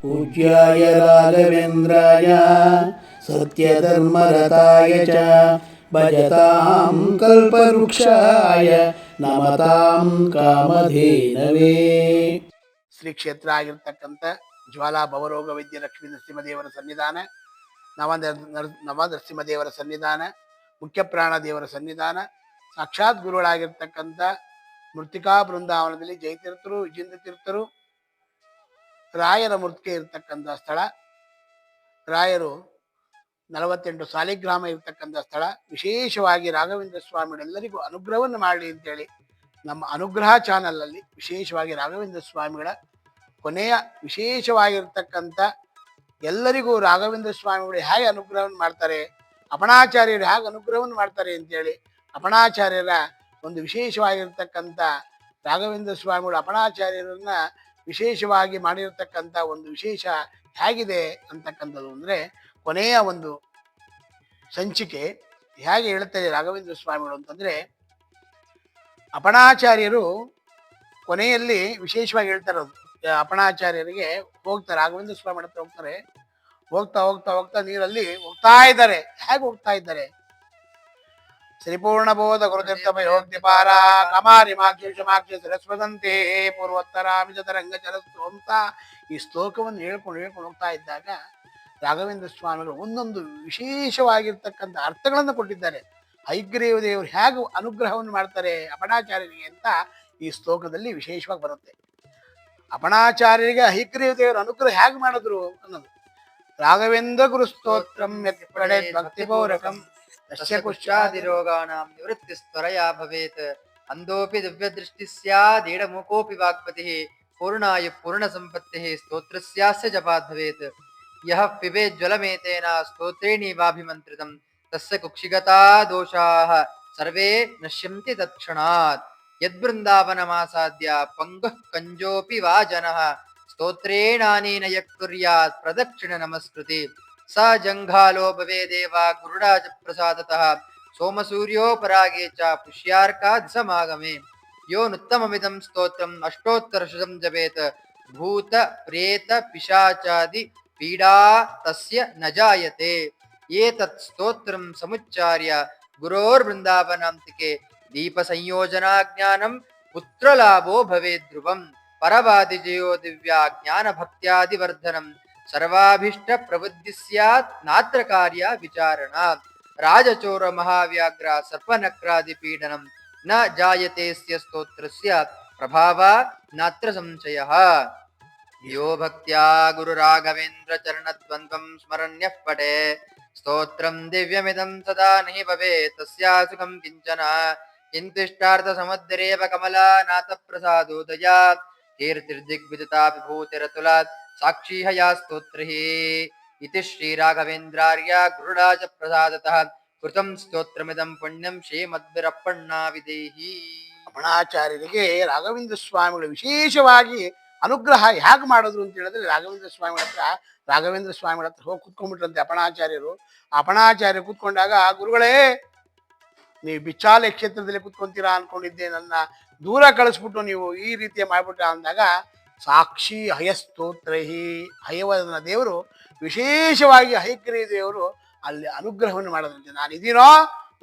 पूज्याय राघवेन्द्राय सत्यधर्मरताय च भजतां कल्पवृक्षाय नमतां कामधेनवे ಶ್ರೀ ಕ್ಷೇತ್ರ ಆಗಿರ್ತಕ್ಕಂಥ ಜ್ವಾಲಾ ಭವರೋಗ ವೈದ್ಯ ಲಕ್ಷ್ಮೀ ನರಸಿಂಹದೇವರ ಸನ್ನಿಧಾನ ನವ ನರ- ನವ ನರಸಿಂಹದೇವರ ಸನ್ನಿಧಾನ ಮುಖ್ಯ ಪ್ರಾಣ ದೇವರ ಸನ್ನಿಧಾನ ಸಾಕ್ಷಾತ್ ಗುರುಗಳಾಗಿರ್ತಕ್ಕಂಥ ಮೃತ್ತಿಕಾ ಬೃಂದಾವನದಲ್ಲಿ ಜಯತೀರ್ಥರು ವಿಜೇಂದ್ರ ತೀರ್ಥರು ರಾಯರ ಮೃತ್ಕೆ ಇರ್ತಕ್ಕಂಥ ಸ್ಥಳ. ರಾಯರು ನಲವತ್ತೆಂಟು ಸಾಲಿಗ್ರಾಮ ಇರ್ತಕ್ಕಂಥ ಸ್ಥಳ. ವಿಶೇಷವಾಗಿ ರಾಘವೇಂದ್ರ ಸ್ವಾಮಿಗಳೆಲ್ಲರಿಗೂ ಅನುಗ್ರಹವನ್ನು ಮಾಡಲಿ ಅಂತೇಳಿ ನಮ್ಮ ಅನುಗ್ರಹ ಚಾನಲಲ್ಲಿ ವಿಶೇಷವಾಗಿ ರಾಘವೇಂದ್ರ ಸ್ವಾಮಿಗಳ ಕೊನೆಯ ವಿಶೇಷವಾಗಿರ್ತಕ್ಕಂಥ ಎಲ್ಲರಿಗೂ ರಾಘವೇಂದ್ರ ಸ್ವಾಮಿಗಳು ಹೇಗೆ ಅನುಗ್ರಹವನ್ನು ಮಾಡ್ತಾರೆ, ಅಪಣಾಚಾರ್ಯರು ಹೇಗೆ ಅನುಗ್ರಹವನ್ನು ಮಾಡ್ತಾರೆ ಅಂತೇಳಿ ಅಪಣಾಚಾರ್ಯರ ಒಂದು ವಿಶೇಷವಾಗಿರ್ತಕ್ಕಂಥ ರಾಘವೇಂದ್ರ ಸ್ವಾಮಿಗಳು ಅಪಣಾಚಾರ್ಯರನ್ನ ವಿಶೇಷವಾಗಿ ಮಾಡಿರತಕ್ಕಂಥ ಒಂದು ವಿಶೇಷ ಹೇಗಿದೆ ಅಂತಕ್ಕಂಥದ್ದು ಅಂದರೆ ಕೊನೆಯ ಒಂದು ಸಂಚಿಕೆ ಹೇಗೆ ಹೇಳ್ತಾರೆ ರಾಘವೇಂದ್ರ ಸ್ವಾಮಿಗಳು ಅಂತಂದರೆ ಅಪಣಾಚಾರ್ಯರು ಕೊನೆಯಲ್ಲಿ ವಿಶೇಷವಾಗಿ ಹೇಳ್ತಾರೆ ಅದು. ಅಪಣಾಚಾರ್ಯರಿಗೆ ಹೋಗ್ತಾರೆ ರಾಘವೇಂದ್ರ ಸ್ವಾಮಿ ಹೋಗ್ತಾರೆ. ಹೋಗ್ತಾ ಹೋಗ್ತಾ ಹೋಗ್ತಾ ನೀರಲ್ಲಿ ಹೋಗ್ತಾ ಇದ್ದಾರೆ. ಹೇಗೆ ಹೋಗ್ತಾ ಇದ್ದಾರೆ? ಶ್ರೀಪೂರ್ಣ ಬೋಧ ಗುರುತೀರ್ಥ ಯೋಗ್ಯಪಾರ ಕಮಾರಿ ಮಾಕ್ಷಿ ಮಾಕ್ಷಿ ಸರಸ್ವದಂತೆ ಪೂರ್ವೋತ್ತರಾಮಿಜ ತರಂಗ ಚರಸ್ತು ಅಂತ ಈ ಶ್ಲೋಕವನ್ನು ಹೇಳ್ಕೊಂಡು ಹೇಳ್ಕೊಂಡು ಹೋಗ್ತಾ ಇದ್ದಾಗ ರಾಘವೇಂದ್ರ ಸ್ವಾಮಿಗಳು ಒಂದೊಂದು ವಿಶೇಷವಾಗಿರ್ತಕ್ಕಂಥ ಅರ್ಥಗಳನ್ನು ಕೊಟ್ಟಿದ್ದಾರೆ. ಐಗ್ರೇವ ದೇವರು ಹೇಗೆ ಅನುಗ್ರಹವನ್ನು ಮಾಡ್ತಾರೆ ಅಪಣಾಚಾರ್ಯರಿಗೆ ಅಂತ ಈ ಶ್ಲೋಕದಲ್ಲಿ ವಿಶೇಷವಾಗಿ ಬರುತ್ತೆ. ಅಪಣಾಚಾರ್ಯರಿಗೆ ಹೈಗ್ರೀವ ದೇವರು ಅನುಗ್ರಹ ಹೇಗೆ ಮಾಡಿದ್ರು ಅನ್ನೋದು. ರಾಘವೇಂದ್ರ ಗುರು ಸ್ತೋತ್ರಂ ಯತ್ ಭಕ್ತಿ ಪೌರಕಂ तस्य कुष्ठादिरोगाणां निवृत्तिस्त्वरया भवेत्। अन्धोऽपि दिव्यदृष्टिः स्यादीडमुकोऽपि वाक्पतिः पूर्णायुः पूर्णसम्पत्तिः स्तोत्रस्यास्य जपात् भवेत्। यः स्तोत्रेणीवाभिमन्त्रितं तस्य कुक्षिगता दोषाः सर्वे नश्यन्ति तत्क्षणात्। यद्वृन्दावनमासाद्य पङ्गुः कञ्जोऽपि वा जनः स्तोत्रेणानेन यः कुर्यात् प्रदक्षिणनमस्कृति। ಸ ಜಂಘಾಲೋ ಭವೇದೇವ ಗುರುಡಾಜ ಪ್ರಸಾದತಃ ಸೋಮಸೂರ್ಯೋಪರಾಗೆ ಚ ಪುಷ್ಯಾರ್ಕಾದ್ ಸಮಾಗಮೆ ಯೋ ನುತ್ತಮಮಿದಂ ಸ್ತೋತ್ರಂ ಅಷ್ಟೋತ್ತರಶತಂ ಜಪೇತ್ ಭೂತ ಪ್ರೇತ ಪಿಶಾಚಾದಿ ಪೀಡಾ ತಸ್ಯ ನ ಜಾಯತೆ ಏತತ್ ಸ್ತೋತ್ರಂ ಸಮುಚ್ಚಾರ್ಯ ಗುರೋರ್ವೃಂದಾವನಾಂತಿಕೆ ದೀಪ ಸಂಯೋಜನಾ ಜ್ಞಾನಂ ಪುತ್ರಲಾಭೋ ಭವೇದ್ ಧ್ರುವಂ ಪರವಾದಿಜಯೋ ದಿವ್ಯಾ ಜ್ಞಾನ ಭಕ್ತ್ಯಾದಿವರ್ಧನಂ సర్వాభిష్ట ప్రవృద్ధి సత్ నాత్ర కార్య విచారణ. రాజచోర మహావ్యాఘ్ర సర్పనక్రాది పీడనం నా జాయతే స్తోత్రస్య ప్రభావ నాత్ర సంశయ. యో భక్త్యా గురురాఘవేంద్ర చరణద్వంద్వం స్మరణ్య పటే. స్తోత్రం దివ్యమిదం సదా ని భవే తస్యాసుఖం కించన. కింతిష్టార్థ సముద్రేవ కమలా నాథ ప్రసాదోదయా కీర్తిర్దిగ్విదితా విభూతిరతులాత్ ಸಾಕ್ಷಿ ಹಯಾ ಇತಿ ಇತಿ ಶ್ರೀರಾಘವೇಂದ್ರಾರ್ಯ ಗುರುರಾಜ ಪ್ರಸಾದತಃ ಕೃತಂ ಸ್ತೋತ್ರಮಿದಂ ಪುಣ್ಯಂ ಶ್ರೀಮದ್ಭಿರಪ್ಪಣ್ಣಾ ವಿದೇಹಿ ಅಪಣಾಚಾರ್ಯರಿಗೆ ರಾಘವೇಂದ್ರ ಸ್ವಾಮಿಗಳು ವಿಶೇಷವಾಗಿ ಅನುಗ್ರಹ ಹೇಗೆ ಮಾಡಿದ್ರು ಅಂತ ಹೇಳಿದ್ರೆ, ರಾಘವೇಂದ್ರ ಸ್ವಾಮಿಗಳ ಹತ್ರ, ರಾಘವೇಂದ್ರ ಸ್ವಾಮಿಗಳ ಹತ್ರ ಹೋಗಿ ಕುತ್ಕೊಂಡ್ಬಿಟ್ರಂತೆ ಅಪಣಾಚಾರ್ಯರು. ಅಪಣಾಚಾರ್ಯ ಕೂತ್ಕೊಂಡಾಗ, ಗುರುಗಳೇ, ನೀವು ಬಿಚ್ಚಾಲೆ ಕ್ಷೇತ್ರದಲ್ಲಿ ಕುತ್ಕೊಂತೀರಾ ಅನ್ಕೊಂಡಿದ್ದೆ, ನನ್ನ ದೂರ ಕಳಿಸ್ಬಿಟ್ಟು ನೀವು ಈ ರೀತಿ ಮಾಡ್ಬಿಟ್ಟ ಅಂದಾಗ ಸಾಕ್ಷಿ ಹಯಸ್ತೋತ್ರಹಿ ಹಯವದನ ದೇವರು ವಿಶೇಷವಾಗಿ ಹೈಗ್ರೀ ದೇವರು ಅಲ್ಲಿ ಅನುಗ್ರಹವನ್ನು ಮಾಡೋದಂತೆ. ನಾನು ಇದೀನೋ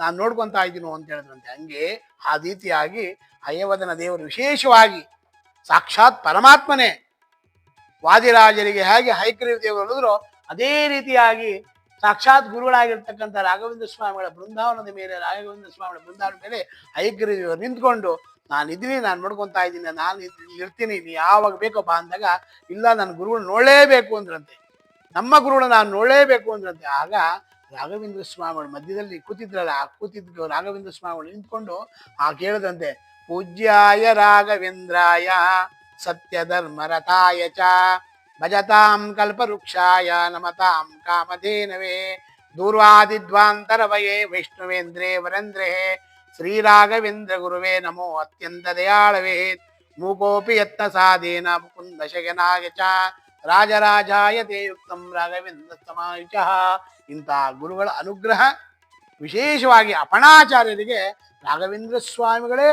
ನಾನು ನೋಡ್ಕೊತಾ ಇದ್ದೀನೋ ಅಂತ ಹೇಳಿದ್ರಂತೆ. ಹಂಗೆ ಆ ರೀತಿಯಾಗಿ ಹಯವದನ ದೇವರು ವಿಶೇಷವಾಗಿ ಸಾಕ್ಷಾತ್ ಪರಮಾತ್ಮನೇ ವಾದಿರಾಜರಿಗೆ ಹೇಗೆ ಹೈಗ್ರೀವ ದೇವರು ಹೇಳಿದ್ರು ಅದೇ ರೀತಿಯಾಗಿ ಸಾಕ್ಷಾತ್ ಗುರುಗಳಾಗಿರ್ತಕ್ಕಂಥ ರಾಘವೇಂದ್ರ ಸ್ವಾಮಿಗಳ ಬೃಂದಾವನದ ಮೇಲೆ ರಾಘವೇಂದ್ರ ಸ್ವಾಮಿಗಳ ಬೃಂದಾವನದ ಮೇಲೆ ಹೈಗ್ರೀವ ದೇವರು ನಿಂತ್ಕೊಂಡು ನಾನು ಇದ್ದೀನಿ ನಾನು ಮಡ್ಕೊತಾ ಇದ್ದೀನಿ, ನಾನು ಇರ್ತೀನಿ, ನೀ ಯಾವಾಗ ಬೇಕೋ ಬಾ ಅಂದಾಗ, ಇಲ್ಲ ನನ್ನ ಗುರುಗಳು ನೋಡಲೇಬೇಕು ಅಂದ್ರಂತೆ. ನಮ್ಮ ಗುರುಗಳು ನಾನು ನೋಡಲೇಬೇಕು ಅಂದ್ರಂತೆ. ಆಗ ರಾಘವೇಂದ್ರ ಸ್ವಾಮಿಗಳು ಮಧ್ಯದಲ್ಲಿ ಕೂತಿದ್ರಲ್ಲ, ಆ ಕೂತಿದ್ದು ರಾಘವೇಂದ್ರ ಸ್ವಾಮಿಗಳು ನಿಂತ್ಕೊಂಡು ಆ ಕೇಳದಂತೆ ಪೂಜ್ಯಾಯ ರಾಘವೇಂದ್ರಾಯ ಸತ್ಯಧರ್ಮರಥಾಯ ಚ ಭಜತಾಂ ಕಲ್ಪವೃಕ್ಷಾಯ ನಮತಾಂ ಕಾಮಧೇನವೇ, ದೂರ್ವಾದಿದ್ವಾಂತರವಯೇ ವೈಷ್ಣವೇಂದ್ರೇ ವರೇಂದ್ರೇ ಶ್ರೀರಾಘವೇಂದ್ರ ಗುರುವೇ ನಮೋ ಅತ್ಯಂತ ದಯಾಳವೇ. ಮೂಕೋಪಿ ಯತ್ನ ಸಾಧೇನ ಮುಕುಂದ ಶಯನಾಯ ಚ ರಾಜರಾಜಾಯ ತೇ ಯುಕ್ತಂ ರಾಘವೇಂದ್ರ ಸಮಾಯುಚ. ಇಂತಹ ಗುರುಗಳ ಅನುಗ್ರಹ ವಿಶೇಷವಾಗಿ ಅಪಣಾಚಾರ್ಯರಿಗೆ ರಾಘವೇಂದ್ರ ಸ್ವಾಮಿಗಳೇ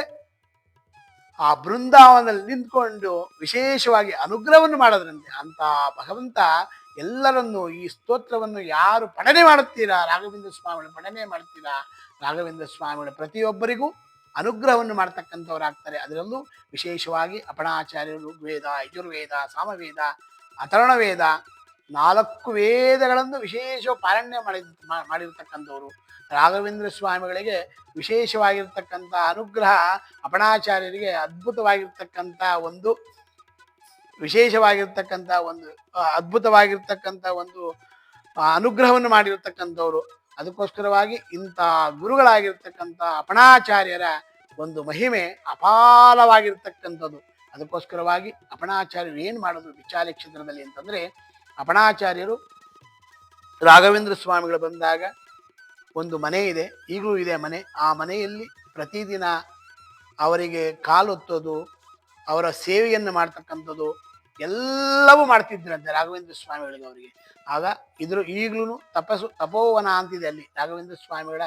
ಆ ಬೃಂದಾವನದಲ್ಲಿ ನಿಂತ್ಕೊಂಡು ವಿಶೇಷವಾಗಿ ಅನುಗ್ರಹವನ್ನು ಮಾಡೋದ್ರಂತೆ. ಅಂತ ಭಗವಂತ ಎಲ್ಲರನ್ನು ಈ ಸ್ತೋತ್ರವನ್ನು ಯಾರು ಪಠನೆ ಮಾಡುತ್ತೀರಾ? ರಾಘವೇಂದ್ರ ಸ್ವಾಮಿಗಳು ಪಠನೆ ಮಾಡ್ತೀರಾ ರಾಘವೇಂದ್ರ ಸ್ವಾಮಿಗಳು ಪ್ರತಿಯೊಬ್ಬರಿಗೂ ಅನುಗ್ರಹವನ್ನು ಮಾಡ್ತಕ್ಕಂಥವರಾಗ್ತಾರೆ. ಅದರಲ್ಲೂ ವಿಶೇಷವಾಗಿ ಅಪಣಾಚಾರ್ಯರು ಋಗ್ವೇದ ಯಜುರ್ವೇದ, ಸಾಮವೇದ ಅಥರ್ಣ ವೇದ ನಾಲ್ಕು ವೇದಗಳನ್ನು ವಿಶೇಷ ಪಾರಣ್ಯ ಮಾಡಿ ಮಾಡಿರ್ತಕ್ಕಂಥವ್ರು. ರಾಘವೇಂದ್ರ ಸ್ವಾಮಿಗಳಿಗೆ ವಿಶೇಷವಾಗಿರ್ತಕ್ಕಂಥ ಅನುಗ್ರಹ ಅಪಣಾಚಾರ್ಯರಿಗೆ ಅದ್ಭುತವಾಗಿರ್ತಕ್ಕಂಥ ಒಂದು ವಿಶೇಷವಾಗಿರ್ತಕ್ಕಂಥ ಒಂದು ಅದ್ಭುತವಾಗಿರ್ತಕ್ಕಂಥ ಒಂದು ಅನುಗ್ರಹವನ್ನು ಮಾಡಿರ್ತಕ್ಕಂಥವ್ರು. ಅದಕ್ಕೋಸ್ಕರವಾಗಿ ಇಂಥ ಗುರುಗಳಾಗಿರ್ತಕ್ಕಂಥ ಅಪಣಾಚಾರ್ಯರ ಒಂದು ಮಹಿಮೆ ಅಪಾರವಾಗಿರ್ತಕ್ಕಂಥದ್ದು ಅದಕ್ಕೋಸ್ಕರವಾಗಿ ಅಪಣಾಚಾರ್ಯರು ಏನು ಮಾಡೋದು ವಿಚಾರ ಕ್ಷೇತ್ರದಲ್ಲಿ ಅಂತಂದರೆ ಅಪಣಾಚಾರ್ಯರು ರಾಘವೇಂದ್ರ ಸ್ವಾಮಿಗಳು ಬಂದಾಗ ಒಂದು ಮನೆ ಇದೆ, ಈಗಲೂ ಇದೆ ಮನೆ. ಆ ಮನೆಯಲ್ಲಿ ಪ್ರತಿದಿನ ಅವರಿಗೆ ಕಾಲೊತ್ತೋದು ಅವರ ಸೇವೆಯನ್ನು ಮಾಡ್ತಕ್ಕಂಥದ್ದು ಎಲ್ಲವೂ ಮಾಡ್ತಿದ್ರಂತೆ ರಾಘವೇಂದ್ರ ಸ್ವಾಮಿಗಳಿಗೆ ಅವರಿಗೆ. ಆಗ ಇದ್ರ ಈಗಲೂ ತಪಸ್ಸು, ತಪೋವನ ಅಂತಿದೆ ಅಲ್ಲಿ ರಾಘವೇಂದ್ರ ಸ್ವಾಮಿಗಳ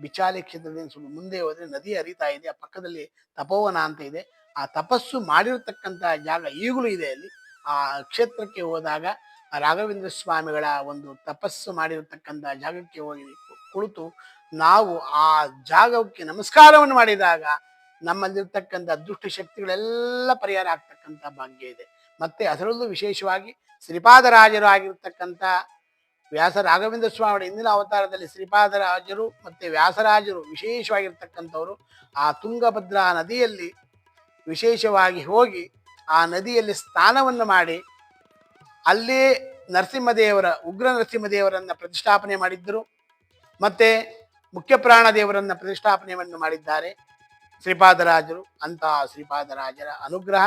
ಬಿಚಾಲಿ ಕ್ಷೇತ್ರದಿಂದ ಸ್ವಲ್ಪ ಮುಂದೆ ಹೋದರೆ ನದಿ ಹರಿತಾ ಇದೆ, ಆ ಪಕ್ಕದಲ್ಲಿ ತಪೋವನ ಅಂತ ಇದೆ. ಆ ತಪಸ್ಸು ಮಾಡಿರ್ತಕ್ಕಂಥ ಜಾಗ ಈಗಲೂ ಇದೆ ಅಲ್ಲಿ. ಆ ಕ್ಷೇತ್ರಕ್ಕೆ ಹೋದಾಗ ರಾಘವೇಂದ್ರ ಸ್ವಾಮಿಗಳ ಒಂದು ತಪಸ್ಸು ಮಾಡಿರತಕ್ಕಂಥ ಜಾಗಕ್ಕೆ ಹೋಗಿ ಕುಳಿತು ನಾವು ಆ ಜಾಗಕ್ಕೆ ನಮಸ್ಕಾರವನ್ನು ಮಾಡಿದಾಗ ನಮ್ಮಲ್ಲಿರ್ತಕ್ಕಂಥ ದುಷ್ಟ ಶಕ್ತಿಗಳೆಲ್ಲ ಪರಿಹಾರ ಆಗ್ತಕ್ಕಂಥ ಭಾಗ್ಯ ಇದೆ. ಮತ್ತೆ ಅದರಲ್ಲೂ ವಿಶೇಷವಾಗಿ ಶ್ರೀಪಾದರಾಜರು ಆಗಿರ್ತಕ್ಕಂಥ ವ್ಯಾಸ ರಾಘವೇಂದ್ರ ಸ್ವಾಮಿಗಳ ಇಂದಿನ ಅವತಾರದಲ್ಲಿ ಶ್ರೀಪಾದರಾಜರು ಮತ್ತೆ ವ್ಯಾಸರಾಜರು ವಿಶೇಷವಾಗಿರ್ತಕ್ಕಂಥವರು ಆ ತುಂಗಭದ್ರಾ ನದಿಯಲ್ಲಿ ವಿಶೇಷವಾಗಿ ಹೋಗಿ ಆ ನದಿಯಲ್ಲಿ ಸ್ನಾನವನ್ನು ಮಾಡಿ ಅಲ್ಲೇ ನರಸಿಂಹದೇವರ, ಉಗ್ರ ನರಸಿಂಹದೇವರನ್ನು ಪ್ರತಿಷ್ಠಾಪನೆ ಮಾಡಿದ್ದರು. ಮತ್ತು ಮುಖ್ಯ ಪ್ರಾಣ ದೇವರನ್ನ ಪ್ರತಿಷ್ಠಾಪನೆಯನ್ನು ಮಾಡಿದ್ದಾರೆ ಶ್ರೀಪಾದರಾಜರು. ಅಂತಹ ಶ್ರೀಪಾದರಾಜರ ಅನುಗ್ರಹ,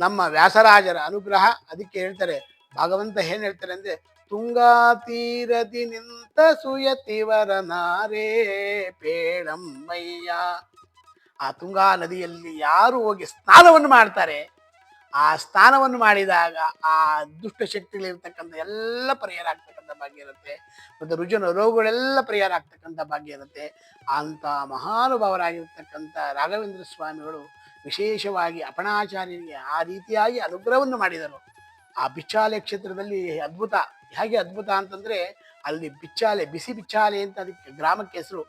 ನಮ್ಮ ವ್ಯಾಸರಾಜರ ಅನುಗ್ರಹ. ಅದಕ್ಕೆ ಹೇಳ್ತಾರೆ, ಭಗವಂತ ಏನು ಹೇಳ್ತಾರೆ ಅಂದರೆ, ತುಂಗಾ ತೀರದಿ ನಿಂತ ಸುಯತಿವರ ನಾರೇ ಪೇಳಮ್ಮಯ್ಯ ಆ ತುಂಗಾ ನದಿಯಲ್ಲಿ ಯಾರು ಹೋಗಿ ಸ್ನಾನವನ್ನು ಮಾಡ್ತಾರೆ ಆ ಸ್ಥಾನವನ್ನು ಮಾಡಿದಾಗ ಆ ದುಷ್ಟ ಶಕ್ತಿಗಳಿರ್ತಕ್ಕಂಥ ಎಲ್ಲ ಪರಿಹಾರ ಆಗ್ತಕ್ಕಂಥ ಭಾಗ್ಯ ಇರುತ್ತೆ. ಮತ್ತು ರುಜುನ ರೋಗಗಳೆಲ್ಲ ಪರಿಹಾರ ಆಗ್ತಕ್ಕಂಥ ಭಾಗ್ಯ ಇರುತ್ತೆ. ಅಂತ ಮಹಾನುಭಾವರಾಗಿರ್ತಕ್ಕಂಥ ರಾಘವೇಂದ್ರ ಸ್ವಾಮಿಗಳು ವಿಶೇಷವಾಗಿ ಅಪಣಾಚಾರ್ಯರಿಗೆ ಆ ರೀತಿಯಾಗಿ ಅನುಗ್ರಹವನ್ನು ಮಾಡಿದರು. ಆ ಬಿಚ್ಚಾಲೆ ಕ್ಷೇತ್ರದಲ್ಲಿ ಅದ್ಭುತ, ಹೇಗೆ ಅದ್ಭುತ ಅಂತಂದ್ರೆ ಅಲ್ಲಿ ಬಿಚ್ಚಾಲೆ ಬಿಸಿ ಬಿಚ್ಚಾಲೆ ಅಂತ ಅದಕ್ಕೆ ಗ್ರಾಮಕ್ಕೆ ಹೆಸರು.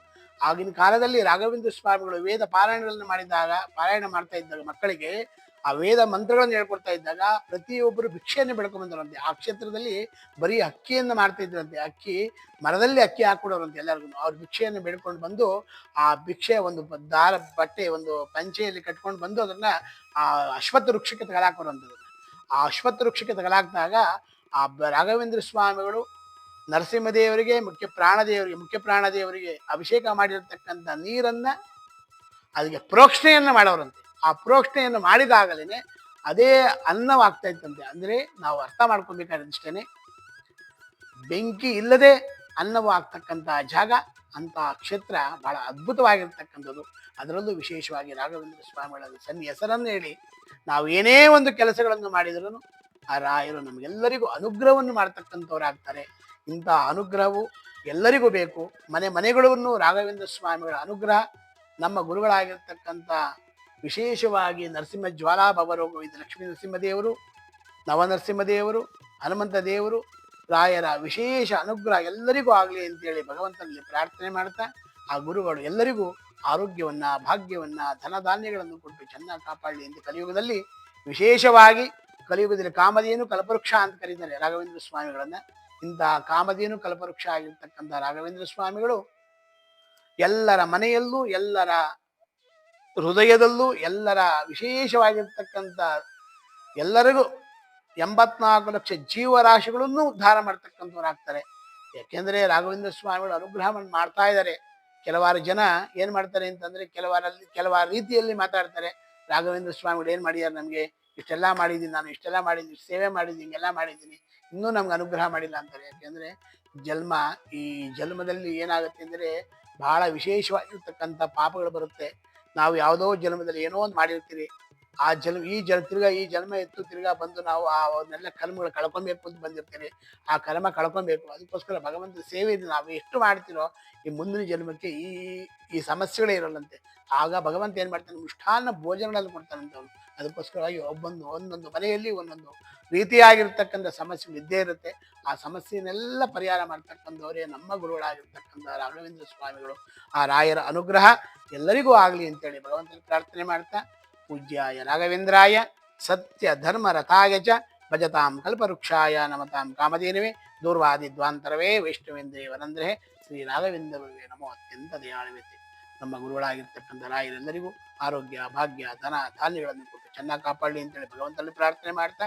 ಆಗಿನ ಕಾಲದಲ್ಲಿ ರಾಘವೇಂದ್ರ ಸ್ವಾಮಿಗಳು ವೇದ ಪಾರಾಯಣಗಳನ್ನು ಮಾಡಿದಾಗ, ಪಾರಾಯಣ ಮಾಡ್ತಾ ಇದ್ದಾಗ ಮಕ್ಕಳಿಗೆ ಆ ವೇದ ಮಂತ್ರಗಳನ್ನು ಹೇಳ್ಕೊಡ್ತಾ ಇದ್ದಾಗ ಪ್ರತಿಯೊಬ್ಬರು ಭಿಕ್ಷೆಯನ್ನು ಬೆಳ್ಕೊಂಡ್ಬಂದ್ರಂತೆ ಆ ಕ್ಷೇತ್ರದಲ್ಲಿ ಬರೀ ಅಕ್ಕಿಯನ್ನು ಮಾಡ್ತಾ ಇದ್ರಂತೆ ಅಕ್ಕಿ ಮರದಲ್ಲಿ ಅಕ್ಕಿ ಹಾಕೊಡೋರಂತೆ ಎಲ್ಲರಿಗೂ ಅವ್ರ ಭಿಕ್ಷೆಯನ್ನು ಬೆಳ್ಕೊಂಡು ಬಂದು ಆ ಭಿಕ್ಷೆ ಒಂದು ದಾರ ಬಟ್ಟೆ ಒಂದು ಪಂಚೆಯಲ್ಲಿ ಕಟ್ಕೊಂಡು ಬಂದು ಅದನ್ನ ಆ ಅಶ್ವತ್ಥ ವೃಕ್ಷಕ್ಕೆ ತಗಲಾಕೋರಂಥದ್ದು ಆ ಅಶ್ವತ್ಥ ವೃಕ್ಷಕ್ಕೆ ತಗಲಾಕ್ದಾಗ ಆ ರಾಘವೇಂದ್ರ ಸ್ವಾಮಿಗಳು ನರಸಿಂಹದೇವರಿಗೆ ಮುಖ್ಯ ಪ್ರಾಣದೇವರಿಗೆ ಮುಖ್ಯ ಪ್ರಾಣದೇವರಿಗೆ ಅಭಿಷೇಕ ಮಾಡಿರ್ತಕ್ಕಂಥ ನೀರನ್ನ ಅದಕ್ಕೆ ಪ್ರೋಕ್ಷಣೆಯನ್ನು ಮಾಡೋರಂತೆ. ಆ ಪ್ರೋಕ್ಷಣೆಯನ್ನು ಮಾಡಿದಾಗಲೇ ಅದೇ ಅನ್ನವಾಗ್ತಾ ಇತ್ತಂತೆ. ಅಂದರೆ ನಾವು ಅರ್ಥ ಮಾಡ್ಕೊಬೇಕಾದಷ್ಟೇ ಬೆಂಕಿ ಇಲ್ಲದೆ ಅನ್ನವು ಜಾಗ ಅಂತಹ ಕ್ಷೇತ್ರ ಬಹಳ ಅದ್ಭುತವಾಗಿರ್ತಕ್ಕಂಥದ್ದು. ಅದರಲ್ಲೂ ವಿಶೇಷವಾಗಿ ರಾಘವೇಂದ್ರ ಸ್ವಾಮಿಗಳ ಸನ್ನಿ ಹೆಸರನ್ನು ಹೇಳಿ, ನಾವು ಏನೇ ಒಂದು ಕೆಲಸಗಳನ್ನು ಮಾಡಿದರೂ ಆ ರಾಯರು ನಮಗೆಲ್ಲರಿಗೂ ಅನುಗ್ರಹವನ್ನು ಮಾಡ್ತಕ್ಕಂಥವರಾಗ್ತಾರೆ. ಇಂಥ ಅನುಗ್ರಹವು ಎಲ್ಲರಿಗೂ ಬೇಕು. ಮನೆ ಮನೆಗಳನ್ನು ರಾಘವೇಂದ್ರ ಸ್ವಾಮಿಗಳ ಅನುಗ್ರಹ, ನಮ್ಮ ಗುರುಗಳಾಗಿರ್ತಕ್ಕಂಥ ವಿಶೇಷವಾಗಿ ನರಸಿಂಹ ಜ್ವಾಲಾ ಭವರೋಗ ಇದು ಲಕ್ಷ್ಮೀ ನರಸಿಂಹದೇವರು, ನವನರಸಿಂಹದೇವರು ಹನುಮಂತ ದೇವರು ರಾಯರ ವಿಶೇಷ ಅನುಗ್ರಹ ಎಲ್ಲರಿಗೂ ಆಗಲಿ ಅಂತೇಳಿ ಭಗವಂತನಲ್ಲಿ ಪ್ರಾರ್ಥನೆ ಮಾಡ್ತಾ, ಆ ಗುರುಗಳು ಎಲ್ಲರಿಗೂ ಆರೋಗ್ಯವನ್ನ, ಭಾಗ್ಯವನ್ನ, ಧನಧಾನ್ಯಗಳನ್ನು ಕೊಟ್ಟು ಚೆನ್ನಾಗಿ ಕಾಪಾಡಲಿ ಎಂದು ಕಲಿಯುಗದಲ್ಲಿ ವಿಶೇಷವಾಗಿ ಕಲಿಯುಗದಲ್ಲಿ ಕಾಮಧೇನು ಕಲ್ಪವೃಕ್ಷ ಅಂತ ಕರೀತಾರೆ ರಾಘವೇಂದ್ರ ಸ್ವಾಮಿಗಳನ್ನ. ಇಂತಹ ಕಾಮಧೇನು ಕಲ್ಪವೃಕ್ಷ ಆಗಿರ್ತಕ್ಕಂಥ ರಾಘವೇಂದ್ರ ಸ್ವಾಮಿಗಳು ಎಲ್ಲರ ಮನೆಯಲ್ಲೂ ಎಲ್ಲರ ಹೃದಯದಲ್ಲೂ ಎಲ್ಲರ ವಿಶೇಷವಾಗಿರ್ತಕ್ಕಂಥ ಎಲ್ಲರಿಗೂ ಎಂಬತ್ನಾಲ್ಕು ಲಕ್ಷ ಜೀವರಾಶಿಗಳನ್ನು ಉದ್ಧಾರ ಮಾಡ್ತಕ್ಕಂಥವ್ರಾಗ್ತಾರೆ ಯಾಕೆಂದ್ರೆ ರಾಘವೇಂದ್ರ ಸ್ವಾಮಿಗಳು ಅನುಗ್ರಹವನ್ನು ಮಾಡ್ತಾ ಇದ್ದಾರೆ. ಕೆಲವಾರು ಜನ ಏನು ಮಾಡ್ತಾರೆ ಅಂತಂದ್ರೆ ಕೆಲವಾರಲ್ಲಿ ಕೆಲವಾರು ರೀತಿಯಲ್ಲಿ ಮಾತಾಡ್ತಾರೆ. ರಾಘವೇಂದ್ರ ಸ್ವಾಮಿಗಳು ಏನು ಮಾಡಿದ್ದಾರೆ ನಮಗೆ? ಇಷ್ಟೆಲ್ಲ ಮಾಡಿದ್ದೀನಿ, ನಾನು ಇಷ್ಟೆಲ್ಲ ಮಾಡಿದ್ದೀನಿ ಸೇವೆ ಮಾಡಿದ್ದೀನಿ, ಹಿಂಗೆಲ್ಲ ಮಾಡಿದ್ದೀನಿ. ಇನ್ನೂ ನಮ್ಗೆ ಅನುಗ್ರಹ ಮಾಡಿಲ್ಲ ಅಂತಾರೆ. ಯಾಕೆಂದ್ರೆ ಜನ್ಮ ಈ ಜನ್ಮದಲ್ಲಿ ಏನಾಗುತ್ತೆ ಅಂದ್ರೆ ಬಹಳ ವಿಶೇಷವಾಗಿರ್ತಕ್ಕಂಥ ಪಾಪಗಳು ಬರುತ್ತೆ. ನಾವು ಯಾವುದೋ ಜನ್ಮದಲ್ಲಿ ಏನೋ ಒಂದು ಮಾಡಿರ್ತೀರಿ. ಆ ಜನ್ಮ ಈ ಜನ ತಿರ್ಗಾ, ಈ ಜನ್ಮ ಎತ್ತು ತಿರ್ಗಾ ಬಂದು ನಾವು ಆ ಅವನ್ನೆಲ್ಲ ಕರ್ಮಗಳು ಕಳ್ಕೊಬೇಕು ಅಂತ ಬಂದಿರ್ತೀನಿ ಆ ಕರ್ಮ ಕಳ್ಕೊಬೇಕು. ಅದಕ್ಕೋಸ್ಕರ ಭಗವಂತ ಸೇವೆ ನಾವು ಎಷ್ಟು ಮಾಡ್ತೀರೋ ಈ ಮುಂದಿನ ಜನ್ಮಕ್ಕೆ ಈ ಈ ಸಮಸ್ಯೆಗಳೇ ಇರಲ್ಲಂತೆ. ಆಗ ಭಗವಂತ ಏನು ಮಾಡ್ತಾನೆ? ಮುಷ್ಟಾನ್ನ ಭೋಜನಗಳಲ್ಲಿ ಕೊಡ್ತಾನಂತ ಅವನು. ಅದಕ್ಕೋಸ್ಕರವಾಗಿ ಒಬ್ಬೊಂದು, ಒಂದೊಂದು ಮನೆಯಲ್ಲಿ ಒಂದೊಂದು ರೀತಿಯಾಗಿರ್ತಕ್ಕಂಥ ಸಮಸ್ಯೆಗಳು ಇದ್ದೇ ಇರುತ್ತೆ. ಆ ಸಮಸ್ಯೆಯನ್ನೆಲ್ಲ ಪರಿಹಾರ ಮಾಡ್ತಕ್ಕಂಥವರೇ ನಮ್ಮ ಗುರುಗಳಾಗಿರ್ತಕ್ಕಂಥ ರಾಘವೇಂದ್ರ ಸ್ವಾಮಿಗಳು. ಆ ರಾಯರ ಅನುಗ್ರಹ ಎಲ್ಲರಿಗೂ ಆಗಲಿ ಅಂತೇಳಿ ಭಗವಂತನ ಪ್ರಾರ್ಥನೆ ಮಾಡ್ತಾ ಪೂಜ್ಯಾಯ ರಾಘವೇಂದ್ರಾಯ ಸತ್ಯ ಧರ್ಮ ರಥಾಯ ಚ ಭಜತಾಂ ಕಲ್ಪವೃಕ್ಷಾಯ ನಮತಾಂ ಕಾಮಧೇನವೇ ದೂರ್ವಾದಿ ದ್ವಾಂತರವೇ ವೈಷ್ಣವೇಂದ್ರೇ ವರಂದ್ರೆ ಶ್ರೀ ರಾಘವೇಂದ್ರವೇ ನಮೋ ಅತ್ಯಂತ ದಯಾಳುವಿತೆ ನಮ್ಮ ಗುರುಗಳಾಗಿರ್ತಕ್ಕಂಥ ರಾಯರೆಲ್ಲರಿಗೂ ಆರೋಗ್ಯ, ಭಾಗ್ಯ, ಧನ, ಧಾನ್ಯಗಳನ್ನು ಕೊಟ್ಟು ಚೆನ್ನಾಗಿ ಕಾಪಾಡಲಿ ಅಂತೇಳಿ ಭಗವಂತನಲ್ಲಿ ಪ್ರಾರ್ಥನೆ ಮಾಡ್ತಾ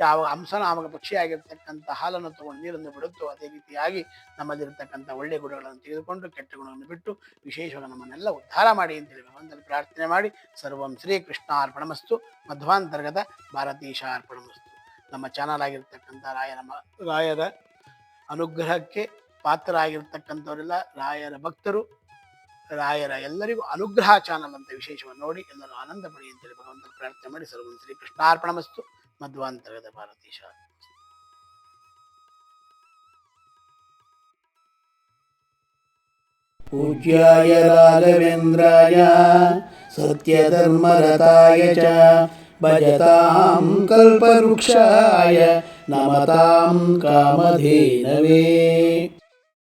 ಯಾವ ಅಂಶನಾಮಕ ಪಕ್ಷಿಯಾಗಿರ್ತಕ್ಕಂಥ ಹಾಲನ್ನು ತಗೊಂಡು ನೀರನ್ನು ಬಿಡುತ್ತೋ ಅದೇ ರೀತಿಯಾಗಿ ನಮ್ಮಲ್ಲಿರ್ತಕ್ಕಂಥ ಒಳ್ಳೆಯ ಗುಣಗಳನ್ನು ತೆಗೆದುಕೊಂಡು ಕೆಟ್ಟ ಗುಣಗಳನ್ನು ಬಿಟ್ಟು ವಿಶೇಷವಾಗಿ ನಮ್ಮನ್ನೆಲ್ಲ ಉದ್ಧಾರ ಮಾಡಿ ಅಂತೇಳಿ ಭಗವಂತನ ಪ್ರಾರ್ಥನೆ ಮಾಡಿ ಸರ್ವಂ ಶ್ರೀ ಕೃಷ್ಣಾರ್ಪಣಮಸ್ತು ಮಧ್ವಾಂತರ್ಗತ ಭಾರತೀಶಾರ್ಪಣಮಸ್ತು. ನಮ್ಮ ಚಾನಲ್ ಆಗಿರ್ತಕ್ಕಂಥ ರಾಯರ ರಾಯರ ಅನುಗ್ರಹಕ್ಕೆ ಪಾತ್ರರಾಗಿರ್ತಕ್ಕಂಥವರೆಲ್ಲ ರಾಯರ ಭಕ್ತರು, ರಾಯರ ಎಲ್ಲರಿಗೂ ಅನುಗ್ರಹ ಚಾನಲ್ ಅಂತ ವಿಶೇಷವನ್ನು ನೋಡಿ ಎಲ್ಲರೂ ಆನಂದ ಪಡಿ ಅಂತೇಳಿ ಭಗವಂತನ ಪ್ರಾರ್ಥನೆ ಮಾಡಿ ಸರ್ವಂ ಶ್ರೀ मध्वान्तर्गतभारते शान्ति पूज्याय राघवेन्द्राय सत्यधर्मरताय च भजतां कल्पवृक्षाय नमतां कामधेनवे